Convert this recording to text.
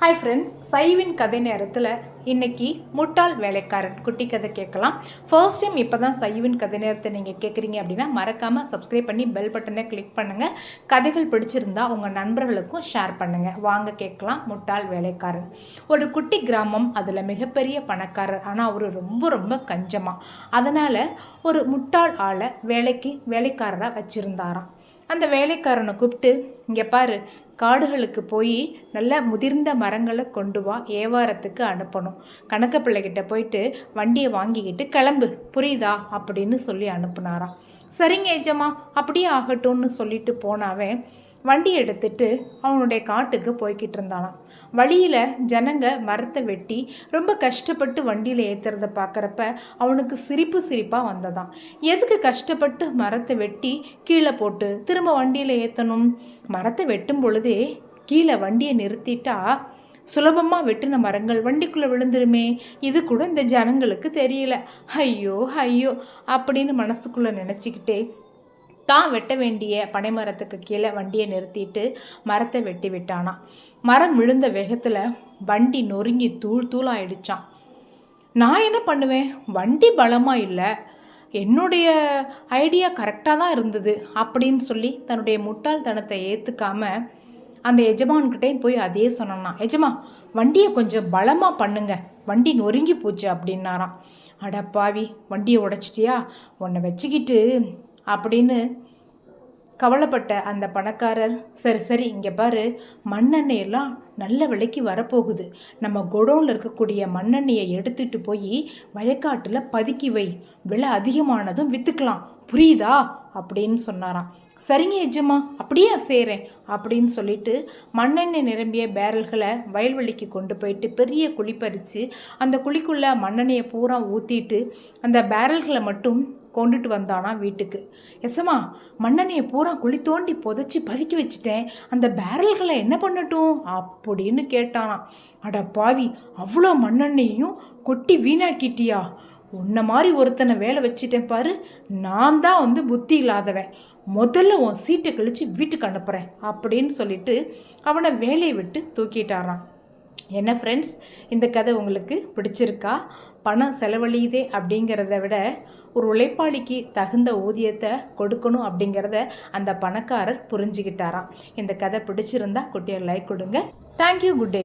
Hi friends சைவின் கதை நேரத்தில் இன்னைக்கு முட்டாள் வேலைக்காரன் குட்டி கதை கேட்கலாம். ஃபர்ஸ்ட் டைம் இப்போ தான் சைவின் கதை நேரத்தை நீங்கள் கேட்குறீங்க அப்படின்னா மறக்காமல் சப்ஸ்கிரைப் பண்ணி பெல் பட்டனை கிளிக் பண்ணுங்கள் கதைகள் பிடிச்சிருந்தா உங்கள் நண்பர்களுக்கும் ஷேர் பண்ணுங்கள் வாங்க கேட்கலாம் முட்டாள் வேலைக்காரன். ஒரு குட்டி கிராமம் அதில் மிகப்பெரிய பணக்காரர். ஆனால் அவர் ரொம்ப ரொம்ப கஞ்சமாக அதனால் ஒரு முட்டாள் ஆளை வேலைக்கு வேலைக்காரராக வச்சுருந்தாராம். அந்த வேலைக்காரனை கூப்பிட்டு இங்கே பாரு காடுகளுக்கு போய் நல்ல முதிர்ந்த மரங்களை கொண்டு வா ஏவாரத்துக்கு அனுப்பணும். கணக்க பிள்ளைகிட்ட போயிட்டு வண்டியை வாங்கிக்கிட்டு கிளம்பு புரியுதா? அப்படின்னு சொல்லி அனுப்புனாராம். சரிங்க ஏஜமா அப்படியே ஆகட்டும்னு சொல்லிட்டு போனாவன் வண்டி எடுத்துட்டு அவனுடைய காட்டுக்கு போய்கிட்டு இருந்தானாம். வழியில் ஜனங்க மரத்தை வெட்டி ரொம்ப கஷ்டப்பட்டு வண்டியில் ஏற்றுறத பார்க்குறப்ப அவனுக்கு சிரிப்பு சிரிப்பாக வந்ததாம். எதுக்கு கஷ்டப்பட்டு மரத்தை வெட்டி கீழே போட்டு திரும்ப வண்டியில் ஏற்றணும் மரத்தை வெட்டும் பொழுதே கீழே வண்டியை நிறுத்திட்டா சுலபமாக வெட்டின மரங்கள் வண்டிக்குள்ளே விழுந்துருமே? இது கூட இந்த ஜனங்களுக்கு தெரியல. ஐயோ ஐயோ அப்படின்னு மனசுக்குள்ளே நினச்சிக்கிட்டே தான் வெட்ட வேண்டிய பனைமரத்துக்கு கீழே வண்டியை நிறுத்திட்டு மரத்தை வெட்டி விட்டானா. மரம் விழுந்த வேகத்தில் வண்டி நொறுங்கி தூள் தூளாயிடுச்சான் நான் என்ன பண்ணுவேன்? வண்டி பலமாக இல்லை. என்னுடைய ஐடியா கரெக்டாக தான் இருந்தது அப்படின்னு சொல்லி தன்னுடைய முட்டாள்தனத்தை ஏற்றுக்காம அந்த எஜமான்கிட்டையும் போய் அதே சொன்னான். எஜமா வண்டியை கொஞ்சம் பலமாக பண்ணுங்க. வண்டி நொறுங்கி போச்சு அப்படின்னாராம். அடப்பாவி வண்டியை உடைச்சிட்டியா? உன்னை வச்சுக்கிட்டு அப்படின்னு கவலைப்பட்ட அந்த பணக்காரர் சரி சரி இங்கே பாரு மண்ணெண்ணெய் எல்லாம் நல்ல விலைக்கு வரப்போகுது. நம்ம குடோனில் இருக்கக்கூடிய மண்ணெண்ணெயை எடுத்துகிட்டு போய் வயக்காட்டில் பதுக்கி வை. விலை அதிகமானதும் விற்றுக்கலாம் புரியுதா? அப்படின்னு சொன்னாராம். சரிங்க எஜமா அப்படியே செய்கிறேன் அப்படின்னு சொல்லிட்டு மண்ணெண்ணெய் நிரம்பிய பேரல்களை வயல்வெளிக்கு கொண்டு போயிட்டு பெரிய குழி பறித்து அந்த குழிக்குள்ளே மண்ணெண்ணெயை பூரா ஊற்றிட்டு அந்த பேரல்களை மட்டும் கொண்டுட்டு வந்தானா வீட்டுக்கு. எசமா மண்ணெண்ணையை பூரா குழி தோண்டி புதைச்சி பதுக்கி வச்சுட்டேன். அந்த பேரல்களை என்ன பண்ணட்டும்? அப்படின்னு கேட்டானாம். அட பாவி அவ்வளோ மண்ணெண்ணையும் கொட்டி வீணாக்கிட்டியா? உன்ன மாதிரி ஒருத்தனை வேலை வச்சுட்டேன் பாரு. நான் தான் வந்து புத்தி இல்லாதவன். முதல்ல உன் சீட்டை கழித்து வீட்டுக்கு அனுப்புகிறேன் அப்படின்னு சொல்லிட்டு அவனை வேலையை விட்டு தூக்கிட்டாரான் என்ன ஃப்ரெண்ட்ஸ் இந்த கதை உங்களுக்கு பிடிச்சிருக்கா? பணம் செலவழியுதே அப்படிங்கிறத விட ஒரு உழைப்பாளிக்கு தகுந்த ஊதியத்தை கொடுக்கணும் அப்படிங்கிறத அந்த பணக்காரர் புரிஞ்சுக்கிட்டாராம். இந்த கதை பிடிச்சிருந்தா குட்டியை லைக் கொடுங்க. Thank you good day